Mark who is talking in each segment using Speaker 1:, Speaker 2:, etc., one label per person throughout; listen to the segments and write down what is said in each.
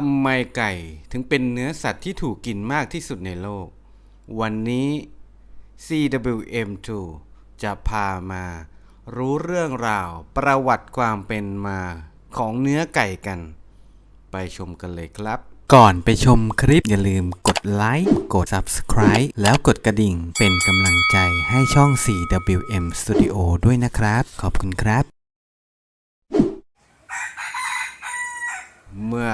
Speaker 1: ทำไมไก่ถึงเป็นเนื้อสัตว์ที่ถูกกินมากที่สุดในโลก วันนี้ CWM2 จะพามารู้เรื่องราวประวัติความเป็นมาของเนื้อไก่กัน ไปชมกันเลยครับ ก่อนไปชมคลิปอย่าลืมกดไลค์กด Subscribe แล้วกดกระดิ่งเป็นกำลังใจให้ช่อง CWM Studio ด้วยนะครับ ขอบคุณครับ เมื่อ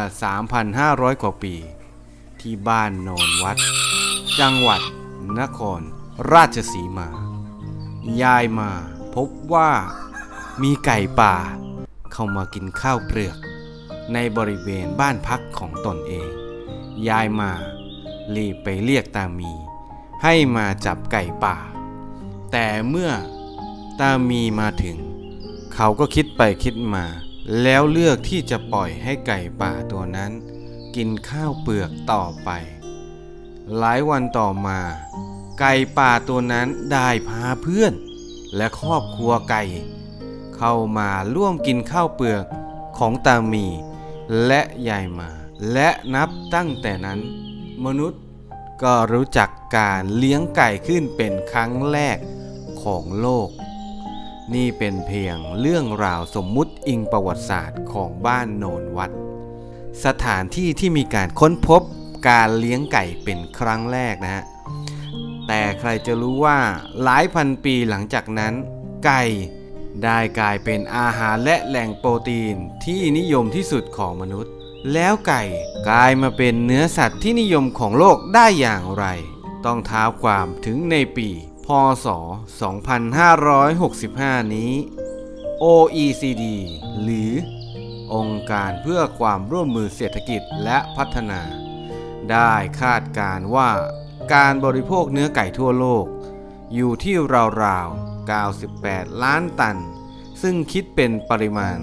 Speaker 1: 3,500 กว่าปี ที่บ้านโนนวัด จังหวัด นคร ราชสีมา ยายมาพบว่ามีไก่ป่า เข้ามากินข้าวเปลือก ในบริเวณบ้านพักของตนเอง ยายมารีบไปเรียกตามี ให้มาจับไก่ป่า แต่เมื่อตามีมาถึง เขาก็คิดไปคิดมา แล้วเลือกที่จะปล่อยให้ไก่ป่าตัวนั้น กินข้าวเปลือกต่อไป หลายวันต่อมา ไก่ป่าตัวนั้นได้พาเพื่อน และครอบครัวไก่ เข้ามาร่วมกินข้าวเปลือกของตามี และยายมา และนับตั้งแต่นั้น มนุษย์ก็รู้จักการเลี้ยงไก่ขึ้นเป็นครั้งแรกของโลก นี่เป็นเพียงเรื่องราวสมมุติอิงประวัติศาสตร์ของบ้านโนนวัด สถานที่ที่มีการค้นพบการเลี้ยงไก่เป็นครั้งแรกนะฮะ แต่ใครจะรู้ว่าหลายพันปีหลังจากนั้น ไก่ได้กลายเป็นอาหารและแหล่งโปรตีนที่นิยมที่สุดของมนุษย์ แล้วไก่กลายมาเป็นเนื้อสัตว์ที่นิยมของโลกได้อย่างไร ต้องท้าความถึงในปี ศ 2565 นี้ OECD หรือ องค์การเพื่อความร่วมมือเศรษฐกิจและพัฒนา ได้คาดการณ์ว่าการบริโภคเนื้อไก่ทั่วโลก อยู่ที่ราวๆ 98 ล้านตัน ซึ่งคิดเป็นปริมาณ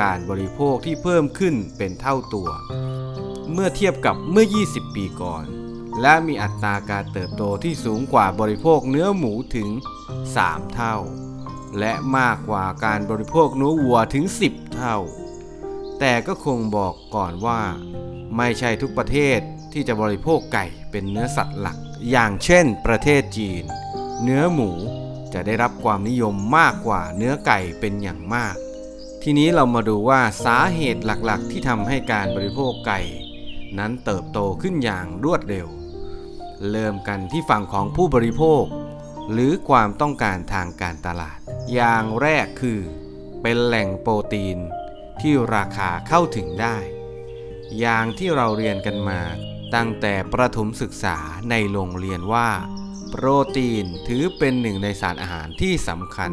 Speaker 1: การบริโภคที่เพิ่มขึ้นเป็นเท่าตัว เมื่อเทียบกับเมื่อ 20 ปีก่อน และมีอัตราการเติบโตที่สูงกว่าบริโภคเนื้อหมูถึง 3 เท่า และมากกว่าการบริโภคเนื้อวัวถึง 10 เท่า แต่ก็คงบอกก่อนว่า ไม่ใช่ทุกประเทศที่จะบริโภคไก่เป็นเนื้อสัตว์หลัก อย่างเช่น ประเทศจีน เนื้อหมูจะได้รับความนิยมมากกว่าเนื้อไก่เป็นอย่างมาก ทีนี้เรามาดูว่าสาเหตุหลักๆ ที่ทำให้การบริโภคไก่ นั้นเติบโตขึ้นอย่างรวดเร็ว เริ่มกันที่ฝั่งของผู้บริโภค หรือความต้องการทางการตลาด อย่างแรกคือ เป็นแหล่งโปรตีนที่ราคาเข้าถึงได้ อย่างที่เราเรียนกันมาตั้งแต่ประถมศึกษาในโรงเรียนว่า โปรตีนถือเป็นหนึ่งในสารอาหารที่สำคัญ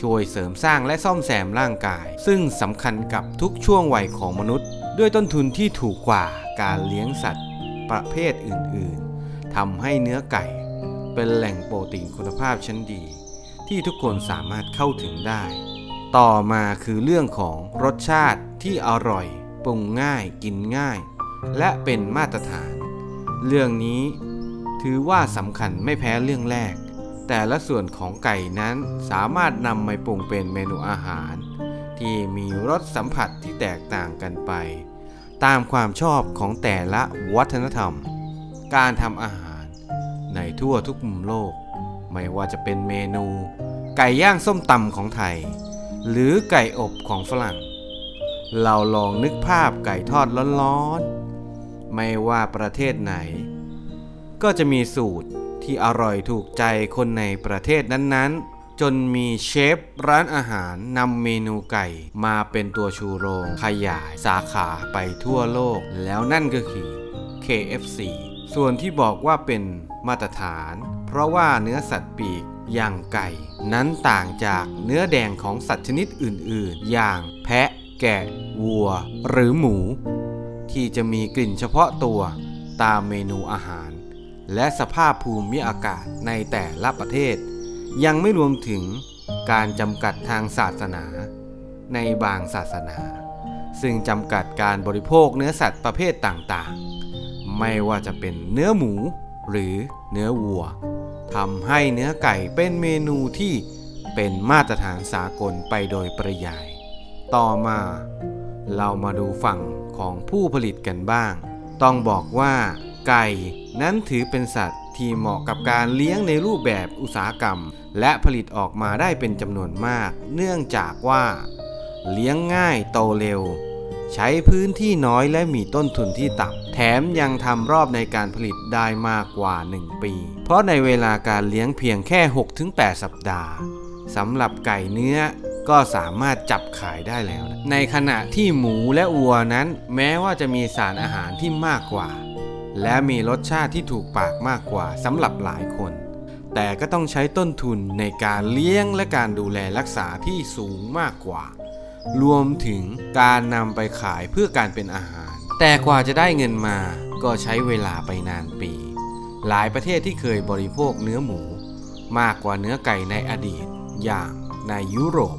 Speaker 1: ช่วยเสริมสร้างและซ่อมแซมร่างกาย ซึ่งสำคัญกับทุกช่วงวัยของมนุษย์ ด้วยต้นทุนที่ถูกกว่าการเลี้ยงสัตว์ประเภทอื่น ๆ ทำให้เนื้อไก่ เป็นแหล่งโปรตีนคุณภาพชั้นดี ที่ทุกคนสามารถเข้าถึงได้ ต่อมาคือเรื่องของรสชาติที่อร่อยปรุงง่ายกินง่าย และเป็นมาตรฐาน เรื่องนี้ถือว่าสำคัญไม่แพ้เรื่องแรก แต่ละส่วนของไก่นั้นสามารถนำมาปรุงเป็นเมนูอาหาร ที่มีรสสัมผัสที่แตกต่างกันไป ตามความชอบของแต่ละวัฒนธรรม การทำอาหาร ในทั่วทุกมุมโลก ไม่ว่าจะเป็นเมนู ไก่ย่างส้มตำของไทย หรือไก่อบของฝรั่ง เราลองนึกภาพไก่ทอดร้อนๆ ไม่ว่าประเทศไหน ก็จะมีสูตรที่อร่อยถูกใจคนในประเทศนั้นๆจนมีเชฟร้านอาหารนำเมนูไก่มาเป็นตัวชูโรงขยายสาขาไปทั่วโลกแล้วนั่นก็คือ KFC ส่วนที่บอกว่าเป็นมาตรฐาน เพราะว่าเนื้อสัตว์ปีกอย่างไก่ นั้นต่างจากเนื้อแดงของสัตว์ชนิดอื่น ๆ อย่างแพะ แกะ วัว หรือหมู ที่จะมีกลิ่นเฉพาะตัวตามเมนูอาหาร และสภาพภูมิอากาศในแต่ละประเทศ ยังไม่รวมถึงการจำกัดทางศาสนา ในบางศาสนา ซึ่งจำกัดการบริโภคเนื้อสัตว์ประเภทต่างๆ ไม่ว่าจะเป็นเนื้อหมูหรือเนื้อวัวทำให้เนื้อไก่เป็นเมนูที่เป็นมาตรฐานสากลไปโดยปริยาย ต่อมา เรามาดูฝั่งของผู้ผลิตกันบ้าง ต้องบอกว่า ไก่นั้นถือเป็นสัตว์ที่เหมาะกับการเลี้ยงในรูปแบบอุตสาหกรรม และผลิตออกมาได้เป็นจำนวนมาก เนื่องจากว่า เลี้ยงง่ายโตเร็ว ใช้พื้นที่น้อยและมีต้นทุนที่ต่ำแถมยังทำรอบในการผลิตได้มากกว่า 1 ปี เพราะในเวลาการเลี้ยงเพียงแค่ 6-8 สัปดาห์สำหรับไก่เนื้อก็สามารถจับขายได้แล้วนะในขณะที่หมูและวัวนั้น แม้ว่าจะมีสารอาหารที่มากกว่า และมีรสชาติที่ถูกปากมากกว่าสำหรับหลายคน แต่ก็ต้องใช้ต้นทุนในการเลี้ยงและการดูแลรักษาที่สูงมากกว่า รวมถึงการนำไปขายเพื่อการเป็นอาหาร แต่กว่าจะได้เงินมาก็ใช้เวลาไปนานปี หลายประเทศที่เคยบริโภคเนื้อหมู มากกว่าเนื้อไก่ในอดีต อย่างในยุโรป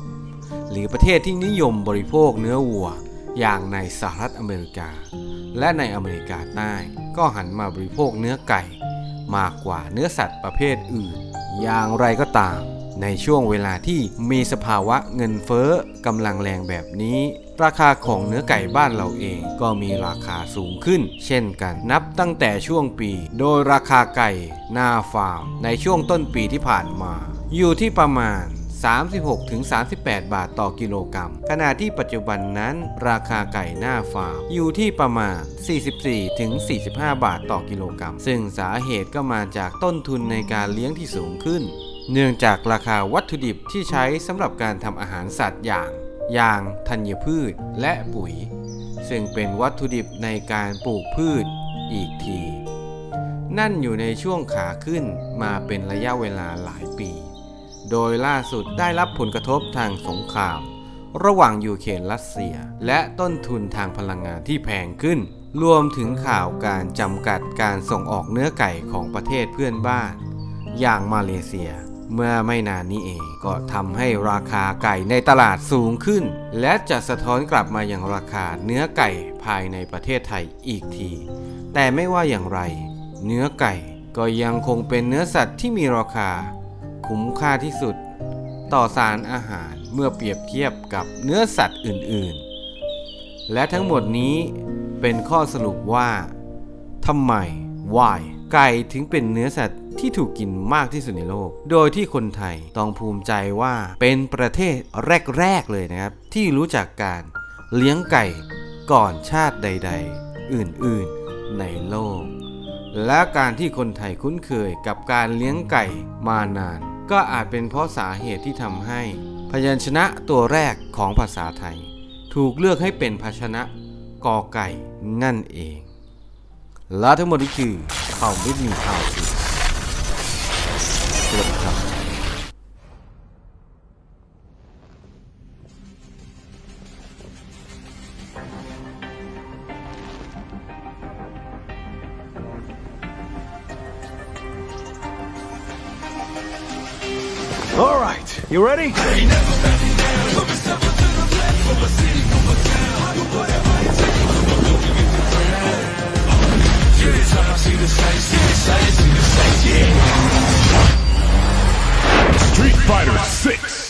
Speaker 1: หรือประเทศที่นิยมบริโภคเนื้อวัว อย่างในสหรัฐอเมริกา และในอเมริกาใต้ก็หันมาบริโภคเนื้อไก่ มากกว่าเนื้อสัตว์ประเภทอื่น อย่างไรก็ตาม ในช่วงเวลาที่มีสภาวะเงินเฟ้อกำลังแรงแบบนี้ ราคาของเนื้อไก่บ้านเราเองก็มีราคาสูงขึ้น เช่นกันนับตั้งแต่ช่วงปี โดยราคาไก่หน้าฟาร์ม ในช่วงต้นปีที่ผ่านมา อยู่ที่ประมาณ36-38 บาทต่อกิโลกรัม ขณะที่ปัจจุบันนั้น ราคาไก่หน้าฟาร์มอยู่ที่ประมาณ 44-45 บาทต่อกิโลกรัม ซึ่งสาเหตุก็มาจากต้นทุนในการเลี้ยงที่สูงขึ้น เนื่องจากราคาวัตถุดิบที่ใช้สำหรับการทำอาหารสัตว์อย่างยางธัญพืชและปุ๋ย ซึ่งเป็นวัตถุดิบในการปลูกพืชอีกที นั่นอยู่ในช่วงขาขึ้นมาเป็นระยะเวลาหลายปี โดยล่าสุดได้รับผลกระทบทางสงคราม ระหว่างยูเครนรัสเซีย และต้นทุนทางพลังงานที่แพงขึ้น รวมถึงข่าวการจำกัดการส่งออกเนื้อไก่ของประเทศเพื่อนบ้าน อย่างมาเลเซีย เมื่อไม่นานนี้เองก็ทำให้ราคาไก่ในตลาดสูงขึ้น และจะสะท้อนกลับมาอย่างราคาเนื้อไก่ภายในประเทศไทยอีกที แต่ไม่ว่าอย่างไร เนื้อไก่ก็ยังคงเป็นเนื้อสัตว์ที่มีราคา คุ้มค่าที่สุด ต่อสารอาหารเมื่อเปรียบเทียบกับเนื้อสัตว์อื่นๆ และทั้งหมดนี้เป็นข้อสรุปว่าทำไม why ไก่ถึงเป็นเนื้อสัตว์ที่ถูกกินมากที่สุดในโลก โดยที่คนไทยต้องภูมิใจว่าเป็นประเทศแรก ๆ เลยนะครับ ที่รู้จักการเลี้ยงไก่ก่อนชาติใด ๆ อื่นๆในโลก และการที่คนไทยคุ้นเคยกับการเลี้ยงไก่มานาน ก็อาจเป็นเพราะสาเหตุที่ทำให้ พยัญชนะตัวแรกของภาษาไทย ถูกเลือกให้เป็นภาชนะกอไก่นั่นเอง และทั้งหมดนี้คือ ข่าววิทมีข่าวสิสวัสดีครับ
Speaker 2: All right, you ready? Street Fighter 6.